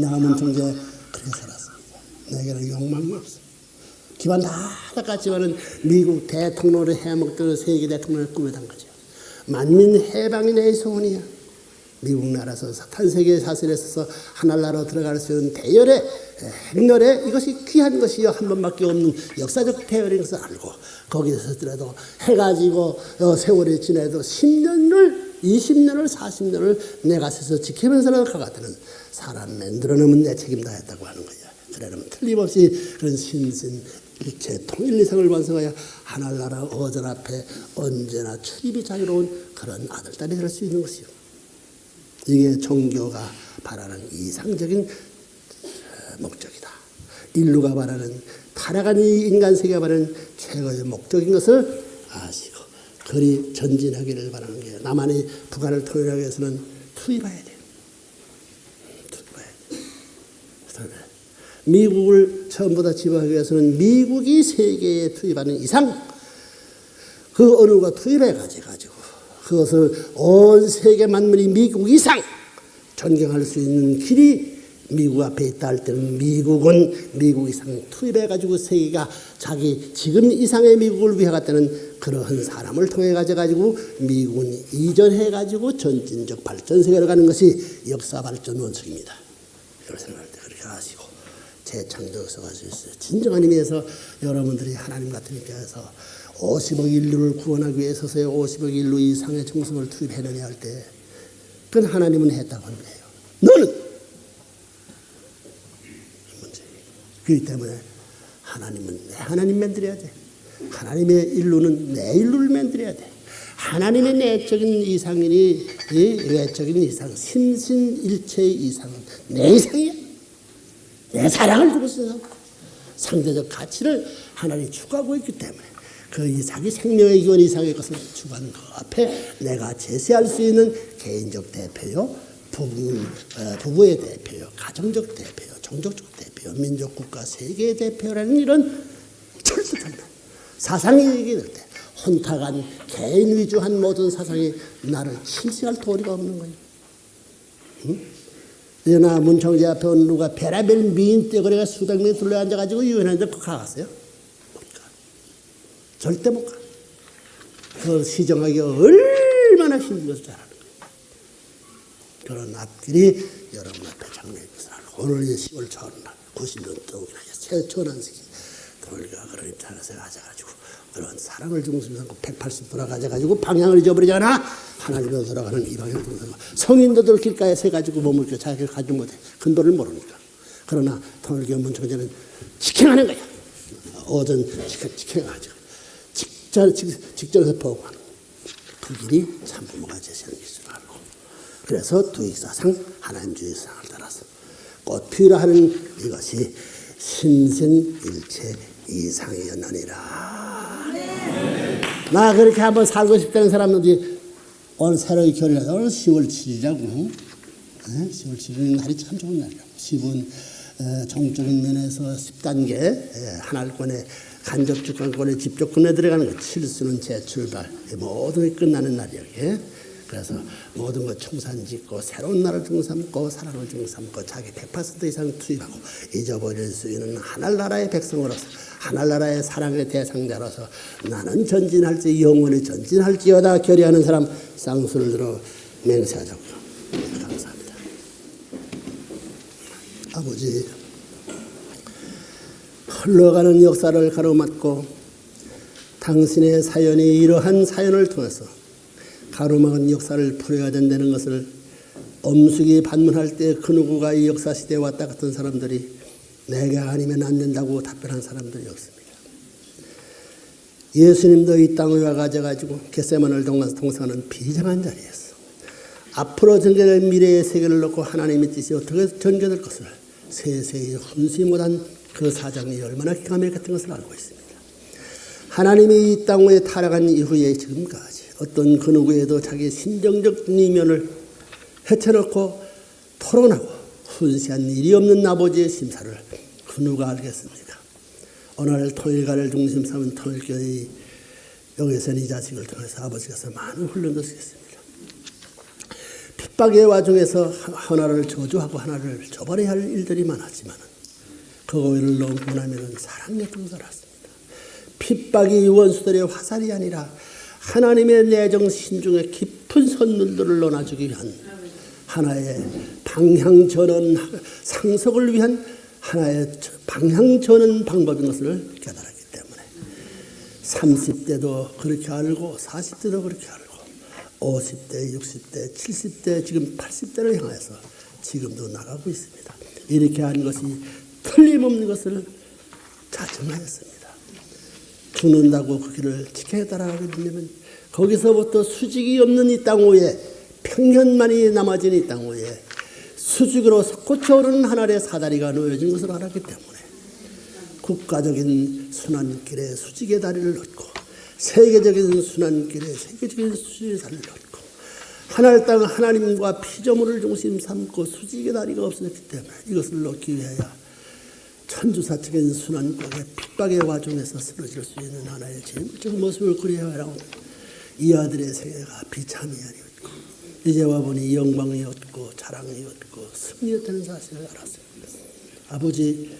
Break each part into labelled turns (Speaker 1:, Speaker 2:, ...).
Speaker 1: 남은 총재 그렇게 살았습니다. 내게는 욕망이 없어. 기반 다 닦았지만은 미국 대통령을 해먹던 세계 대통령을 꿈에단 거죠. 만민 해방이 내 소원이야. 미국 나라에서 탄세계 사슬에 있어서 하늘나라로 들어갈 수 있는 대열의 행렬에 이것이 귀한 것이요 한 번밖에 없는 역사적 대열인 것을 알고 거기서더라도 해가지고 어, 세월이 지나도 10년을 20년을 40년을 내 gat에서 지키면서라도 가가되는 사람 만들어내면 내 책임 다 했다고 하는 거야. 그러면 틀림없이 그런 신신 일체 통일 이상을 완성하여 하늘나라 어전 앞에 언제나 출입이 자유로운 그런 아들 딸이 될 수 있는 것이요. 이게 종교가 바라는 이상적인 목적이다. 인류가 바라는 타락한 이 인간 세계가 바라는 최고의 목적인 것을 아시고 그리 전진하기를 바라는 게 남한이 북한을 통일하기 위해서는 투입해야 돼. 투입해야 돼. 투입해야 돼. 미국을 처음보다 지배하기 위해서는 미국이 세계에 투입하는 이상 그 어느 누가 투입해 가지고 그것을 온 세계 만물이 미국 이상 존경할 수 있는 길이 미국 앞에 있다 할 때는 미국은 미국 이상 투입해 가지고 세계가 자기 지금 이상의 미국을 위해 때는 그러한 사람을 통해 가지고 미국은 이전해 가지고 전진적 발전 세계로 가는 것이 역사 발전 원칙입니다. 이걸 생각할 때 그렇게 아시고 재창조서가 있어요. 진정한 의미에서 여러분들이 하나님 같은 입장에서 50억 인류를 구원하기 위해서서의 50억 인류 이상의 정성을 투입해내야 할 때, 그건 하나님은 했다고 하는 거예요. 너는 문제. 그렇기 때문에 하나님은 내 하나님 만들어야 돼. 하나님의 인류는 내 인류를 만들어야 돼. 하나님의 내적인 이상이니 이 외적인 이상, 심신일체의 이상은 내 이상이야. 내 사랑을 주고 있어. 상대적 가치를 하나님이 추구하고 있기 때문에 그 자기 생명의 기원 이상의 것을 추구하는 그 앞에 내가 제시할 수 있는 개인적 대표요, 부부, 어, 부부의 대표요, 가정적 대표요, 종족적 대표, 민족 국가 세계의 대표라는 이런 철저한 사상이 얘기될 때 혼탁한 개인 위주한 모든 사상이 나를 침식할 도리가 없는 거예요. 응? 연하 문청재 앞에 온 누가 베라벨 미인 떼거리가 수백 명이 둘러앉아가지고 유엔한테 가갔어요? 못 가. 절대 못 가. 그걸 시정하기 얼마나 힘든 것을 잘 아는 거예요. 그런 앞길이 여러분 앞에 것을 알고 오늘 이 10월 첫날 90년 동이나 최초난 시기 돌가 그런 입장에서 가져가지고 그런 사랑을 중심으로 180 돌아가져가지고 방향을 잊어버리잖아. 하나님으로 돌아가는 이 방향을 통해서 성인도들 길가에 세 가지고 몸을 그 자기를 가지 못해. 근도를 모르니까. 그러나 통일교 문청제는 직행하는 거야. 오전 직행, 직행하죠. 직전, 직, 직전 에서 보고하는 그 길이 참 부모가 제시하는 길줄 알고. 그래서 두익사상 하나님주의 상을 따라서 꽃피라 하는 이것이 신생일체 이상이었느니라. 나 그렇게 한번 살고 싶다는 사람들이 오늘 새로이 결의를 오늘 10월 7일이라고. 10월 7일 날이 참 좋은 날이라고. 10은 어, 정적인 면에서 10단계 하나권의 간접 주권권의 집조권에 들어가는 것 칠수는 재출발. 모든 게 끝나는 이게. 그래서 모든 것 청산 짓고 새로운 날을 중삼고 사랑을 중삼고 자기 100% 이상 투입하고 잊어버릴 수 있는 하늘나라의 백성으로서 하늘나라의 사랑의 대상자로서 나는 전진할지 영원히 전진할지어다 결의하는 사람 쌍수를 들어 맹세하자고요. 감사합니다. 아버지 흘러가는 역사를 가로막고 당신의 사연이 이러한 사연을 통해서 가로막은 역사를 풀어야 된다는 것을 엄숙이 반문할 때 그 누구가 이 역사 시대에 왔다 같은 사람들이 내가 아니면 안 된다고 답변한 사람들이 없습니다. 예수님도 이 땅에 와가지고 겟세만을 동상하는 비장한 자리였어. 앞으로 전개될 미래의 세계를 놓고 하나님의 뜻이 어떻게 전개될 것을 세세히 훈시 못한 그 사장이 얼마나 기가 막혔던 것을 알고 있습니다. 하나님이 이 땅에 타락한 이후에 지금까지 어떤 그 누구에도 자기 신정적 이면을 헤쳐놓고 토론하고 훈시한 일이 없는 아버지의 심사를 그 누가 알겠습니까? 오늘 통일가를 중심 삼은 통일교의 여기서는 이 자식을 통해서 아버지께서 많은 훈련도 시켰습니다. 핍박의 와중에서 하나를 저주하고 하나를 저버려야 할 일들이 많았지만 그거를 넘고 나면 사랑에 동살았습니다. 핍박이 원수들의 화살이 아니라 하나님의 내정 신중의 깊은 선물들을 넣어주기 위한 하나의 방향 전원 상속을 위한 하나의 방향 전원 방법인 것을 깨달았기 때문에 30대도 그렇게 알고 40대도 그렇게 알고 50대, 60대, 70대, 지금 80대를 향해서 지금도 나가고 있습니다. 이렇게 하는 것이 틀림없는 것을 자청하였습니다. 죽는다고 그 길을 지켜야 되면 거기서부터 수직이 없는 이 땅 위에 평년만이 남아진 이 땅 위에 수직으로 솟구쳐 오르는 하늘의 사다리가 놓여진 것을 알았기 때문에 국가적인 순환길에 수직의 다리를 놓고 세계적인 순환길에 세계적인 수직의 다리를 놓고 하늘 땅 하나님과 피조물을 중심 삼고 수직의 다리가 없어졌기 때문에 이것을 놓기 위하여 천주사적인 순환국의 핍박의 와중에서 쓰러질 수 있는 하나의 제물적 모습을 그리하라고 이 아들의 생애가 비참이 아니었고 이제와 보니 영광이었고 자랑이었고 승리였다는 사실을 알았습니다. 아버지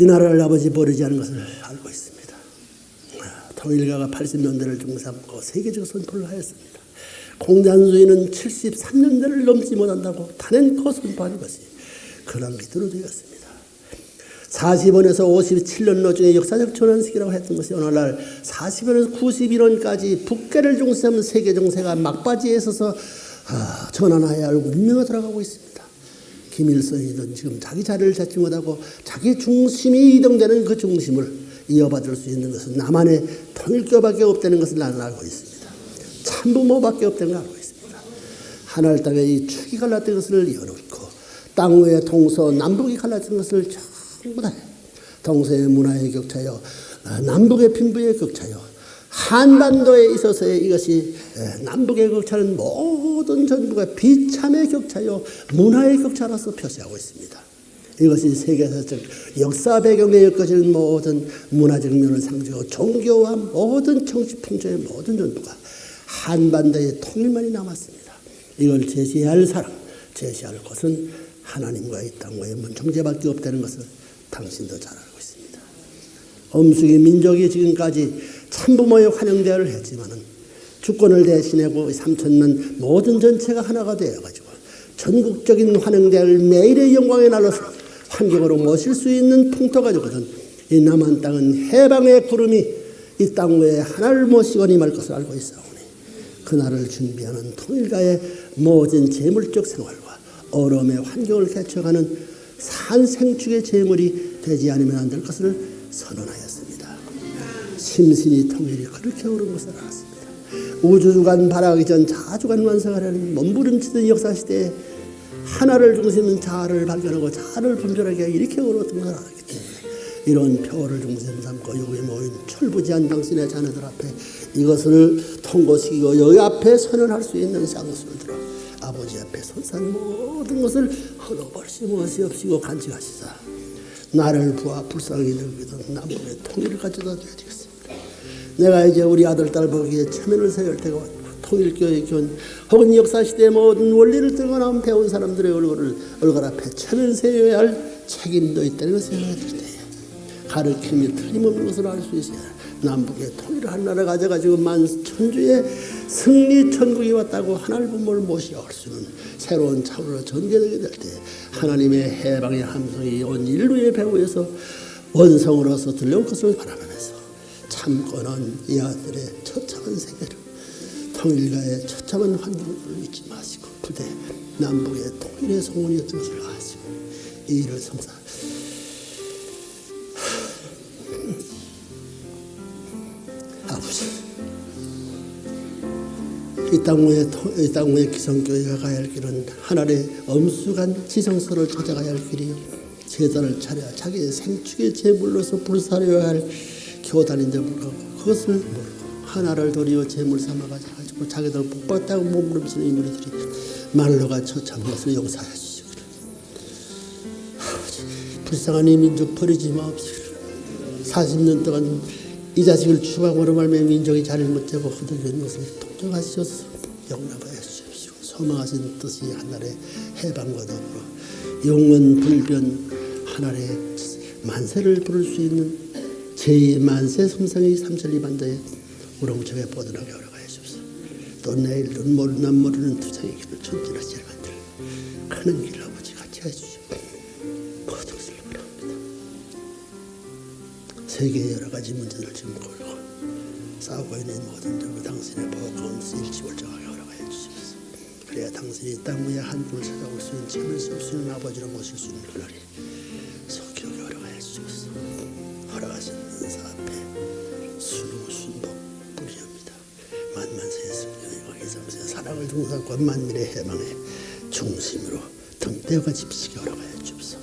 Speaker 1: 이 나라를 아버지 버리지 않은 것을 알고 있습니다. 통일가가 80년대를 중삼고 세계적 선포를 하였습니다. 공산주의는 73년대를 넘지 못한다고 단연코 선포한 것이 그런 기도로 되었습니다. 40원에서 57년로 중에 역사적 전환식이라고 했던 것이 오늘날 40원에서 91원까지 북계를 중심하면 세계 정세가 막바지에 있어서 아, 할 운명에 들어가고 있습니다. 김일성이든 지금 자기 자리를 찾지 못하고 자기 중심이 이동되는 그 중심을 이어받을 수 있는 것은 나만의 통일교밖에 없다는 것을 나는 알고 있습니다. 참부모밖에 없다는 걸 알고 있습니다. 하늘 땅에 이 축이 갈랐던 것을 이어놓고 땅 위에 동서 남북이 갈랐던 것을 다 동서의 문화의 격차요 남북의 빈부의 격차요 한반도에 있어서의 이것이 남북의 격차는 모든 전부가 비참의 격차요 문화의 격차로서 표시하고 있습니다. 이것이 세계사적 역사 배경에 엮어지는 모든 문화적 면을 상징하고 종교와 모든 정치 풍조의 모든 전부가 한반도의 통일만이 남았습니다. 이걸 제시할 사람, 제시할 것은 하나님과 이 땅과의 문정제밖에 없다는 것을 당신도 잘 알고 있습니다. 엄숙이 민족이 지금까지 참부모의 환영대회를 했지만은 주권을 대신하고 3천만 모든 전체가 하나가 되어가지고 전국적인 환영대회를 매일의 영광에 날려서 환경으로 모실 수 있는 풍토 가지고는 이 남한 땅은 해방의 구름이 이땅 위에 하나를 모시고 임할 것을 알고 있사오니 그날을 준비하는 통일가의 모든 재물적 생활과 어려움의 환경을 개척하는 산 생축의 재물이 되지 않으면 안 될 것을 선언하였습니다. 심신이 통일이 그렇게 옳은 것을 알았습니다. 우주주간 발하기 전 자주간 완성하려는 몸부림치던 역사시대에 하나를 중심은 자아를 발견하고 자아를 분별하게 이렇게 어려웠던 것을 알았기 때문에 이런 표를 중심 삼고 여기 모인 철부지한 당신의 자녀들 앞에 이것을 통고시키고 여기 앞에 선언할 수 있는 상수를 들 손산 모든 것을 흘러버리시 무엇이 없이고 간직하시자 나를 부하 불쌍히 여기던 남북의 통일을 가져다 줘야 되겠습니다. 내가 이제 우리 아들 딸 보기에 체면을 세울 때가 왔고 통일교의 교훈 혹은 역사시대의 모든 원리를 들고 나온 배운 사람들의 얼굴을 얼굴 앞에 체면을 세워야 할 책임도 있다는 것을 때에 가르침이 틀림없는 것을 알 수 있어야 남북의 통일을 한 나라 가져가지고 만 천주의 승리 천국이 왔다고 하나님 부모를 모시올 수는 새로운 차원으로 전개되게 될 때 하나님의 해방의 함성이 온 인류의 배후에서 원성으로서 들려올 것을 바라면서 참고는 이 아들의 처참한 세계를 통일가의 처참한 환경을 잊지 마시고 부대 남북의 통일의 성원이었던 것을 아시고 이 일을 성사. 아버지 이 땅에 이 땅에 기성교회가 가야 할 길은 하늘의 엄숙한 지성소를 찾아가야 할 길이요. 제단을 차려 자기의 생축의 제물로서 불사려야 할 교단인데 불구하고 그것을 모르고 하나를 도리어 제물 삼아 가지고 자기들 복받다고 몸부림치는 인물들이 말로가 처참한 것을 주시기를 아버지 불쌍한 이 민족 버리지 마옵시기를 40년 동안 이 자식을 추방으로 말며 민족이 자리를 못하고 흔들리는 것을 통정하셔서. 용납하여 주십시오.
Speaker 2: 소망하신 뜻이 하늘의 해방과 더불어 영원 불변 하늘의 만세를 부를 수 있는 제 만세 성상의 삼천리 반자에 우렁차게 뻗어나게 허락하여 주옵소서. 또 내일 눈 모르는 모르는 두상의 길을 전진하시를 만들 가는 길 아버지 같이 해주시오 것을 바랍니다. 세계의 여러 가지 문제를 지금 걸고 싸우고 있는 모든 점을 당신의 보호 가운데서 일치월장하게 허락하여 주시옵소서 그래야 당신이 땅 위에 한국을 찾아올 수 있는 참을 수 없는 아버지로 모실 수 있는 그날이 속히 허락하여 주시옵소서 허락하신 은사 앞에 순후 순복 뿌리옵니다. 만만세의 승리의 왕의 삼세 사랑을 동상과 만민의 해방의 중심으로 등대가 집시게 허락하여 주옵소서.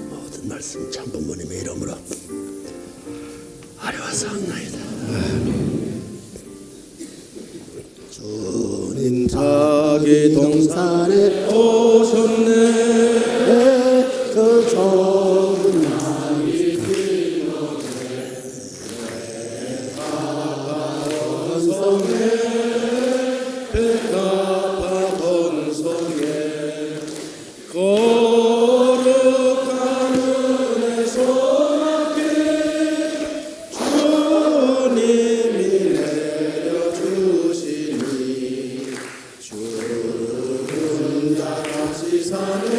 Speaker 2: 모든 말씀 참 부모님의 이름으로 아뢰와 사옵나이다. 주님
Speaker 1: 자기 동산에 오셨네 다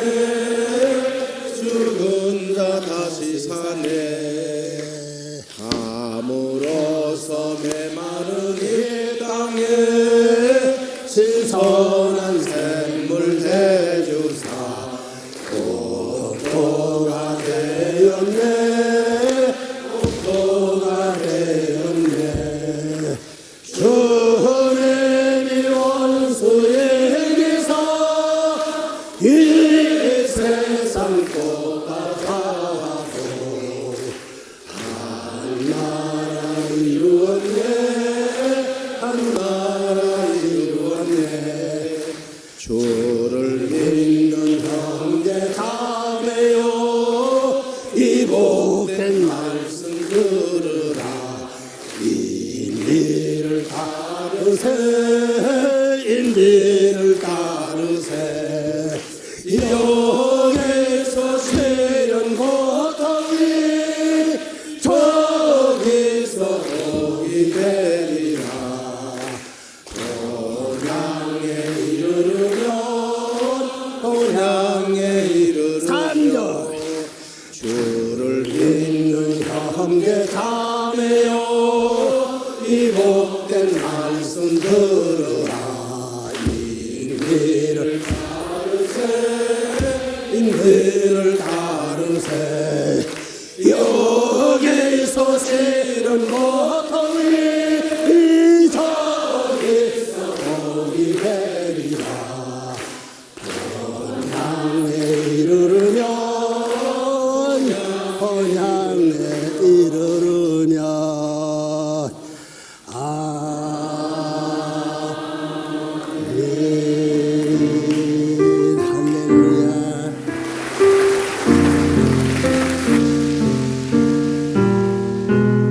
Speaker 1: 따르세 인비를 따르세 여기서 세연 고통이 저기서 복이 되리라 동양에 이르르면 동양에 이르르면
Speaker 2: 삼절.
Speaker 1: 주를 믿는 형제 자매요 이복 인비를 따르세. 여기서 실은 고통이 저기서 복이 되리라